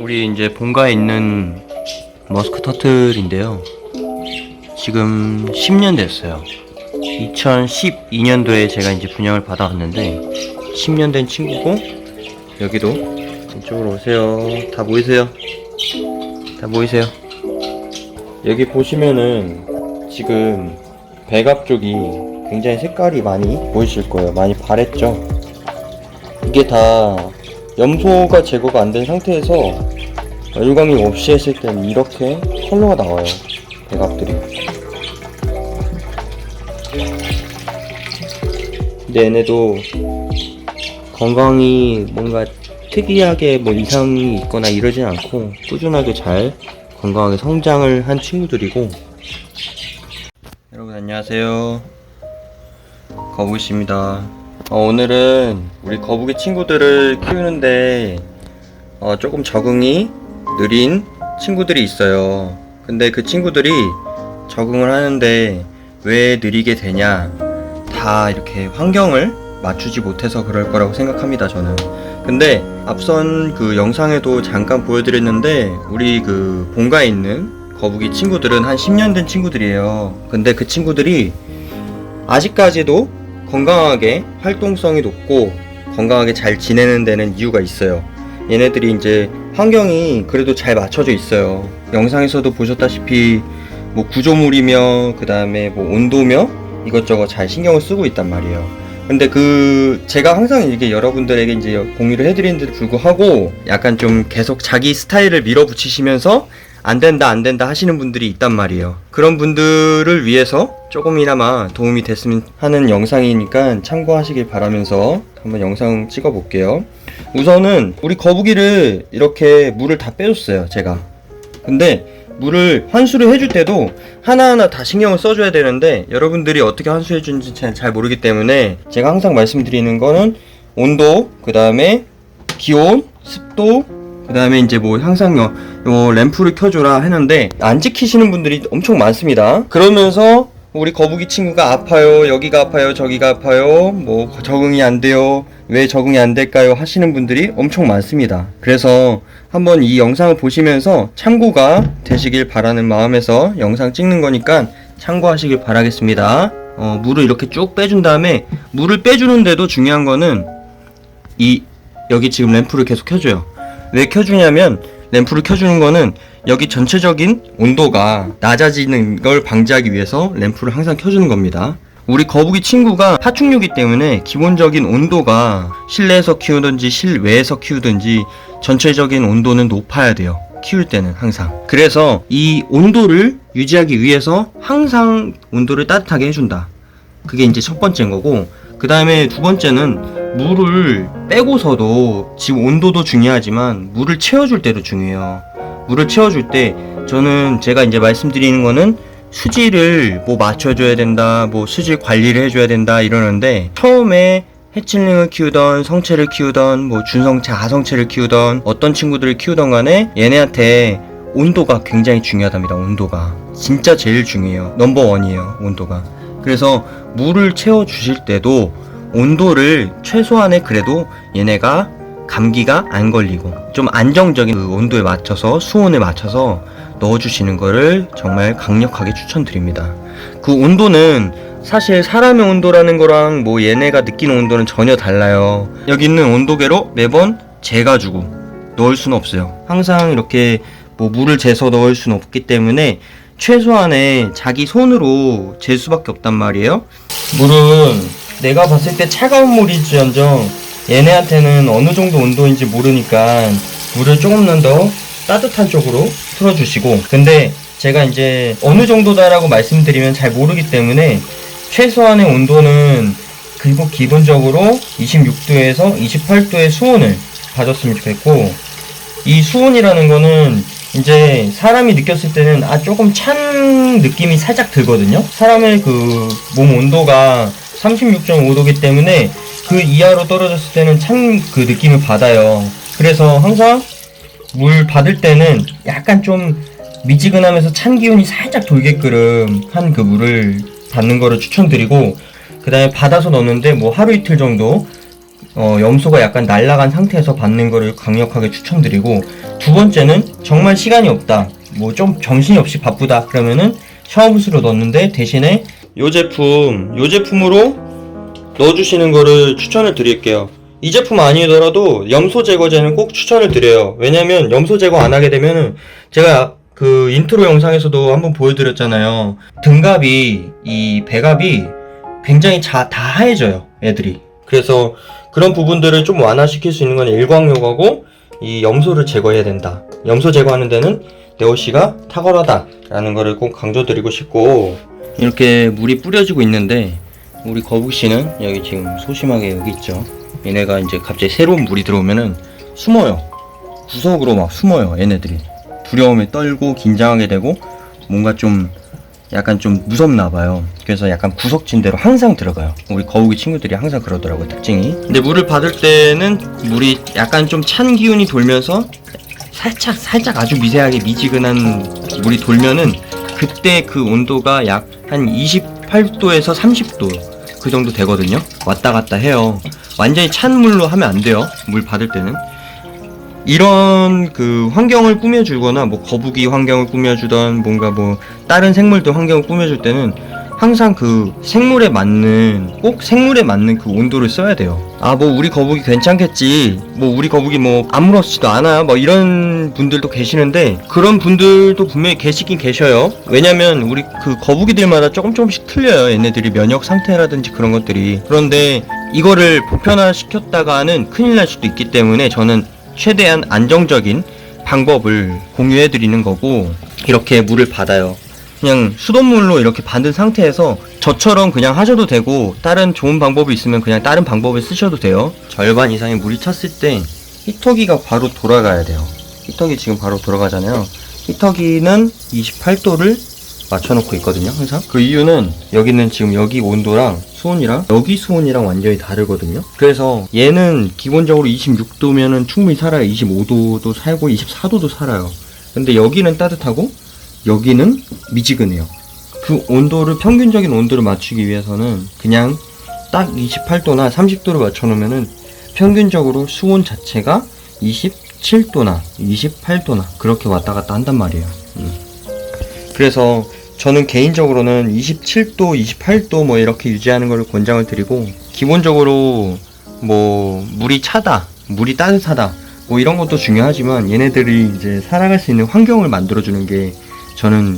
우리 이제 본가에 있는 머스크 터틀인데요. 지금 10년 됐어요. 2012년도에 제가 이제 분양을 받아왔는데 10년 된 친구고 여기도 이쪽으로 오세요. 다 보이세요? 다 보이세요? 여기 보시면은 지금 배갑 쪽이 굉장히 색깔이 많이 보이실 거예요. 많이 바랬죠? 이게 다 염소가 제거가 안 된 상태에서 열광이 없이 했을 때는 이렇게 컬러가 나와요. 배갑들이. 근데 얘네도 건강이 뭔가 특이하게 뭐 이상이 있거나 이러진 않고 꾸준하게 잘 건강하게 성장을 한 친구들이고 여러분 안녕하세요 거북이입니다 어, 오늘은 우리 거북이 친구들을 키우는데 어, 조금 적응이 느린 친구들이 있어요. 근데 그 친구들이 적응을 하는데 왜 느리게 되냐? 다 이렇게 환경을 맞추지 못해서 그럴 거라고 생각합니다 저는. 근데 앞선 그 영상에도 잠깐 보여드렸는데 우리 그 본가에 있는 거북이 친구들은 한 10년 된 친구들이에요. 근데 그 친구들이 아직까지도 건강하게 활동성이 높고 건강하게 잘 지내는 데는 이유가 있어요. 얘네들이 이제 환경이 그래도 잘 맞춰져 있어요. 영상에서도 보셨다시피 뭐 구조물이며 그 다음에 뭐 온도며 이것저것 잘 신경을 쓰고 있단 말이에요. 근데 그 제가 항상 이게 여러분들에게 이제 공유를 해드리는데도 불구하고 약간 좀 계속 자기 스타일을 밀어붙이시면서 안 된다 안 된다 하시는 분들이 있단 말이에요. 그런 분들을 위해서 조금이나마 도움이 됐으면 하는 영상이니까 참고하시길 바라면서 한번 영상 찍어 볼게요. 우선은 우리 거북이를 이렇게 물을 다 빼줬어요 제가. 근데 물을 환수를 해줄 때도 하나하나 다 신경을 써줘야 되는데 여러분들이 어떻게 환수해 주는지 잘, 잘 모르기 때문에 제가 항상 말씀드리는 거는 온도 그 다음에 기온 습도 그 다음에 이제 뭐 항상 요, 요 램프를 켜줘라 했는데 안 지키시는 분들이 엄청 많습니다. 그러면서 우리 거북이 친구가 아파요 여기가 아파요 저기가 아파요 뭐 적응이 안 돼요 왜 적응이 안 될까요 하시는 분들이 엄청 많습니다. 그래서 한번 이 영상을 보시면서 참고가 되시길 바라는 마음에서 영상 찍는 거니까 참고하시길 바라겠습니다. 어, 물을 이렇게 쭉 빼준 다음에 물을 빼주는데도 중요한 거는 이 여기 지금 램프를 계속 켜줘요 왜 켜주냐면 램프를 켜주는 거는 여기 전체적인 온도가 낮아지는 걸 방지하기 위해서 램프를 항상 켜주는 겁니다. 우리 거북이 친구가 파충류기 때문에 기본적인 온도가 실내에서 키우든지 실외에서 키우든지 전체적인 온도는 높아야 돼요. 키울 때는 항상. 그래서 이 온도를 유지하기 위해서 항상 온도를 따뜻하게 해준다. 그게 이제 첫 번째인 거고, 그 다음에 두 번째는 물을 빼고서도 지금 온도도 중요하지만 물을 채워줄 때도 중요해요. 물을 채워줄 때 저는 제가 이제 말씀드리는 거는 수질을 뭐 맞춰줘야 된다, 뭐 수질 관리를 해줘야 된다 이러는데 처음에 해칠링을 키우던 성체를 키우던 뭐 준성체, 하성체를 키우던 어떤 친구들을 키우던 간에 얘네한테 온도가 굉장히 중요하답니다. 온도가 진짜 제일 중요해요. 넘버 원이에요. 온도가. 그래서 물을 채워 주실 때도 온도를 최소한의 그래도 얘네가 감기가 안 걸리고 좀 안정적인 그 온도에 맞춰서 수온에 맞춰서 넣어주시는 거를 정말 강력하게 추천드립니다. 그 온도는 사실 사람의 온도라는 거랑 뭐 얘네가 느끼는 온도는 전혀 달라요. 여기 있는 온도계로 매번 재가지고 넣을 수는 없어요. 항상 이렇게 뭐 물을 재서 넣을 수는 없기 때문에 최소한의 자기 손으로 잴 수밖에 없단 말이에요. 물은 내가 봤을 때 차가운 물이지언정 얘네한테는 어느 정도 온도인지 모르니까 물을 조금만 더 따뜻한 쪽으로 틀어주시고 근데 제가 이제 어느 정도다라고 말씀드리면 잘 모르기 때문에 최소한의 온도는 그리고 기본적으로 26도에서 28도의 수온을 봐줬으면 좋겠고 이 수온이라는 거는 이제 사람이 느꼈을 때는 아 조금 찬 느낌이 살짝 들거든요. 사람의 그 몸 온도가 36.5도기 때문에 그 이하로 떨어졌을 때는 찬 그 느낌을 받아요. 그래서 항상 물 받을 때는 약간 좀 미지근하면서 찬 기운이 살짝 돌게끔 한 그 물을 받는 거를 추천드리고 그 다음에 받아서 넣는데 뭐 하루 이틀 정도 어, 염소가 약간 날아간 상태에서 받는 거를 강력하게 추천드리고 두 번째는 정말 시간이 없다. 뭐 좀 정신이 없이 바쁘다. 그러면은 샤워부스로 넣는데 대신에 요 제품, 요 제품으로 넣어주시는 거를 추천을 드릴게요. 이 제품 아니더라도 염소 제거제는 꼭 추천을 드려요. 왜냐면 염소 제거 안 하게 되면은 제가 그 인트로 영상에서도 한번 보여드렸잖아요. 등갑이 이 배갑이 굉장히 자, 다 하얘져요. 애들이. 그래서 그런 부분들을 좀 완화시킬 수 있는 건 일광욕하고 이 염소를 제거해야 된다. 염소 제거하는 데는 네오씨가 탁월하다라는 거를 꼭 강조드리고 싶고 이렇게 물이 뿌려지고 있는데 우리 거북씨는 여기 지금 소심하게 여기 있죠. 얘네가 이제 갑자기 새로운 물이 들어오면은 숨어요. 구석으로 막 숨어요. 얘네들이 두려움에 떨고 긴장하게 되고 뭔가 좀 약간 좀 무섭나 봐요. 그래서 약간 구석진 대로 항상 들어가요. 우리 거북이 친구들이 항상 그러더라고요. 특징이. 근데 물을 받을 때는 물이 약간 좀 찬 기운이 돌면서 살짝 살짝 아주 미세하게 미지근한 물이 돌면은 그때 그 온도가 약 한 28도에서 30도 그 정도 되거든요. 왔다 갔다 해요. 완전히 찬 물로 하면 안 돼요. 물 받을 때는. 이런 그 환경을 꾸며주거나 뭐 거북이 환경을 꾸며주던 뭔가 뭐 다른 생물들 환경을 꾸며줄 때는 항상 그 생물에 맞는 꼭 생물에 맞는 그 온도를 써야 돼요. 아 뭐 우리 거북이 괜찮겠지. 뭐 우리 거북이 뭐 아무렇지도 않아. 뭐 이런 분들도 계시는데 그런 분들도 분명히 계시긴 계셔요. 왜냐면 우리 그 거북이들마다 조금 조금씩 틀려요. 얘네들이 면역 상태라든지 그런 것들이. 그런데 이거를 보편화 시켰다가는 큰일 날 수도 있기 때문에 저는 최대한 안정적인 방법을 공유해 드리는 거고 이렇게 물을 받아요. 그냥 수돗물로 이렇게 받은 상태에서 저처럼 그냥 하셔도 되고 다른 좋은 방법이 있으면 그냥 다른 방법을 쓰셔도 돼요. 절반 이상의 물이 찼을 때 히터기가 바로 돌아가야 돼요. 히터기 지금 바로 돌아가잖아요. 히터기는 28도를 맞춰놓고 있거든요, 항상. 그 이유는 여기는 지금 여기 온도랑 수온이랑 여기 수온이랑 완전히 다르거든요. 그래서 얘는 기본적으로 26도면은 충분히 살아요. 25도도 살고 24도도 살아요. 근데 여기는 따뜻하고 여기는 미지근해요. 그 온도를 평균적인 온도를 맞추기 위해서는 그냥 딱 28도나 30도를 맞춰 놓으면은 평균적으로 수온 자체가 27도나 28도나 그렇게 왔다 갔다 한단 말이에요. 음. 그래서 저는 개인적으로는 27도, 28도 뭐 이렇게 유지하는 걸 권장을 드리고 기본적으로 뭐 물이 차다, 물이 따뜻하다 뭐 이런 것도 중요하지만 얘네들이 이제 살아갈 수 있는 환경을 만들어주는 게 저는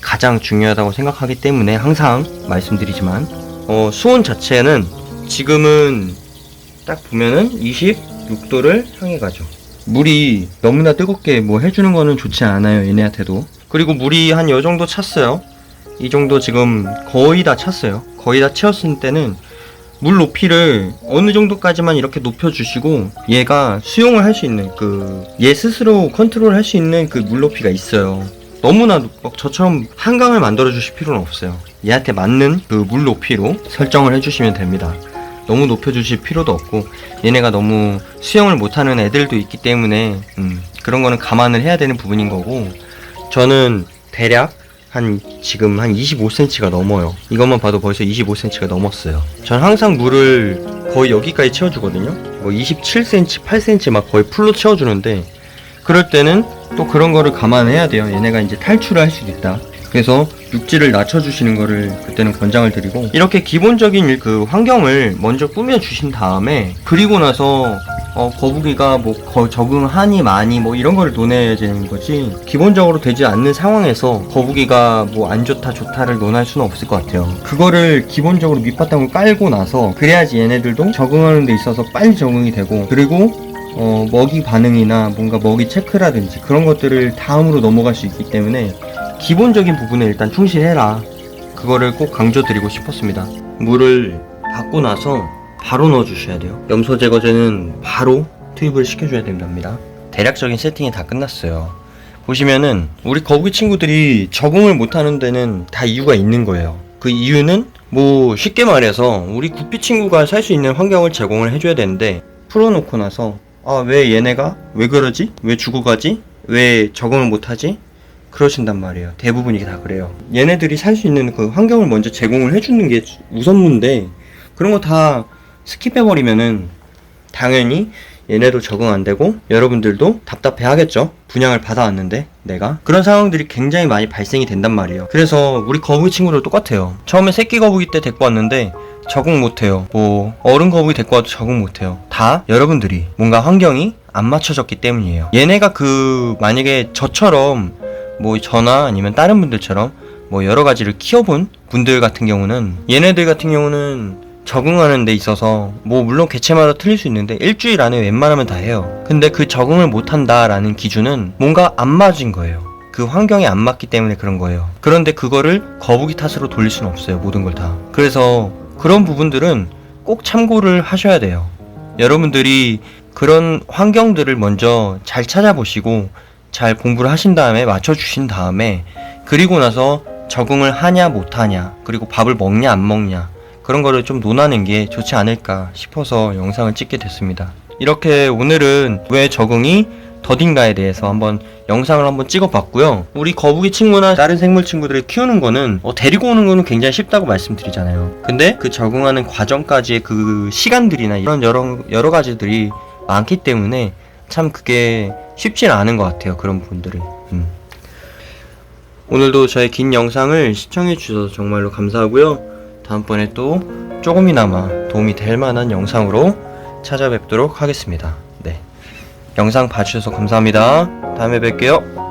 가장 중요하다고 생각하기 때문에 항상 말씀드리지만 어, 수온 자체는 지금은 딱 보면은 26도를 향해 가죠. 물이 너무나 뜨겁게 뭐 해주는 거는 좋지 않아요 얘네한테도. 그리고 물이 한 요 정도 찼어요. 이 정도 지금 거의 다 찼어요. 거의 다 채웠을 때는 물 높이를 어느 정도까지만 이렇게 높여주시고 얘가 수용을 할 수 있는 그 얘 스스로 컨트롤 할 수 있는 그 물 높이가 있어요. 너무나 막 저처럼 한강을 만들어 주실 필요는 없어요. 얘한테 맞는 그 물 높이로 설정을 해주시면 됩니다. 너무 높여주실 필요도 없고 얘네가 너무 수영을 못하는 애들도 있기 때문에 음, 그런 거는 감안을 해야 되는 부분인 거고 저는 대략 한 지금 한 25cm가 넘어요. 이것만 봐도 벌써 25cm가 넘었어요. 전 항상 물을 거의 여기까지 채워주거든요. 뭐 27cm, 8cm 막 거의 풀로 채워주는데 그럴 때는 또 그런 거를 감안해야 돼요. 얘네가 이제 탈출을 할 수도 있다. 그래서 육지를 낮춰주시는 거를 그때는 권장을 드리고 이렇게 기본적인 그 환경을 먼저 꾸며주신 다음에 그리고 나서 어, 거북이가 뭐 거- 적응하니 많이 뭐 이런 걸 논해야 되는 거지 기본적으로 되지 않는 상황에서 거북이가 뭐 안 좋다 좋다를 논할 수는 없을 것 같아요 그거를 기본적으로 밑바탕을 깔고 나서 그래야지 얘네들도 적응하는 데 있어서 빨리 적응이 되고 그리고 어, 먹이 반응이나 뭔가 먹이 체크라든지 그런 것들을 다음으로 넘어갈 수 있기 때문에 기본적인 부분에 일단 충실해라. 그거를 꼭 강조드리고 싶었습니다. 물을 받고 나서 바로 넣어주셔야 돼요. 염소 제거제는 바로 투입을 시켜줘야 된답니다. 대략적인 세팅이 다 끝났어요. 보시면은 우리 거북이 친구들이 적응을 못하는 데는 다 이유가 있는 거예요. 그 이유는 뭐 쉽게 말해서 우리 구피 친구가 살 수 있는 환경을 제공을 해줘야 되는데 풀어놓고 나서 아 왜 얘네가 왜 그러지? 왜 죽어가지? 왜 적응을 못하지? 그러신단 말이에요. 대부분이 다 그래요. 얘네들이 살 수 있는 그 환경을 먼저 제공을 해주는 게 우선문데 그런 거 다 스킵해버리면은 당연히 얘네도 적응 안 되고 여러분들도 답답해 하겠죠. 분양을 받아왔는데 내가 그런 상황들이 굉장히 많이 발생이 된단 말이에요. 그래서 우리 거북이 친구들 똑같아요. 처음에 새끼 거북이 때 데리고 왔는데 적응 못해요. 뭐 어른 거북이 데리고 와도 적응 못해요. 다 여러분들이 뭔가 환경이 안 맞춰졌기 때문이에요. 얘네가 그 만약에 저처럼 뭐 저나 아니면 다른 분들처럼 뭐 여러 가지를 키워본 분들 같은 경우는 얘네들 같은 경우는 적응하는 데 있어서 뭐 물론 개체마다 틀릴 수 있는데 일주일 안에 웬만하면 다 해요. 근데 그 적응을 못 한다라는 기준은 뭔가 안 맞은 거예요. 그 환경에 안 맞기 때문에 그런 거예요. 그런데 그거를 거북이 탓으로 돌릴 수는 없어요. 모든 걸 다. 그래서 그런 부분들은 꼭 참고를 하셔야 돼요. 여러분들이 그런 환경들을 먼저 잘 찾아보시고 잘 공부를 하신 다음에 맞춰주신 다음에 그리고 나서 적응을 하냐 못하냐 그리고 밥을 먹냐 안 먹냐 그런 거를 좀 논하는 게 좋지 않을까 싶어서 영상을 찍게 됐습니다. 이렇게 오늘은 왜 적응이 더딘가에 대해서 한번 영상을 한번 찍어봤고요. 우리 거북이 친구나 다른 생물 친구들을 키우는 거는 어, 데리고 오는 거는 굉장히 쉽다고 말씀드리잖아요. 근데 그 적응하는 과정까지의 그 시간들이나 이런 여러 여러 가지들이 많기 때문에 참 그게 쉽지는 않은 것 같아요. 그런 부분들이. 음. 오늘도 저의 긴 영상을 시청해 주셔서 정말로 감사하고요. 다음번에 또 조금이나마 도움이 될 만한 영상으로 찾아뵙도록 하겠습니다. 네. 영상 봐주셔서 감사합니다. 다음에 뵐게요.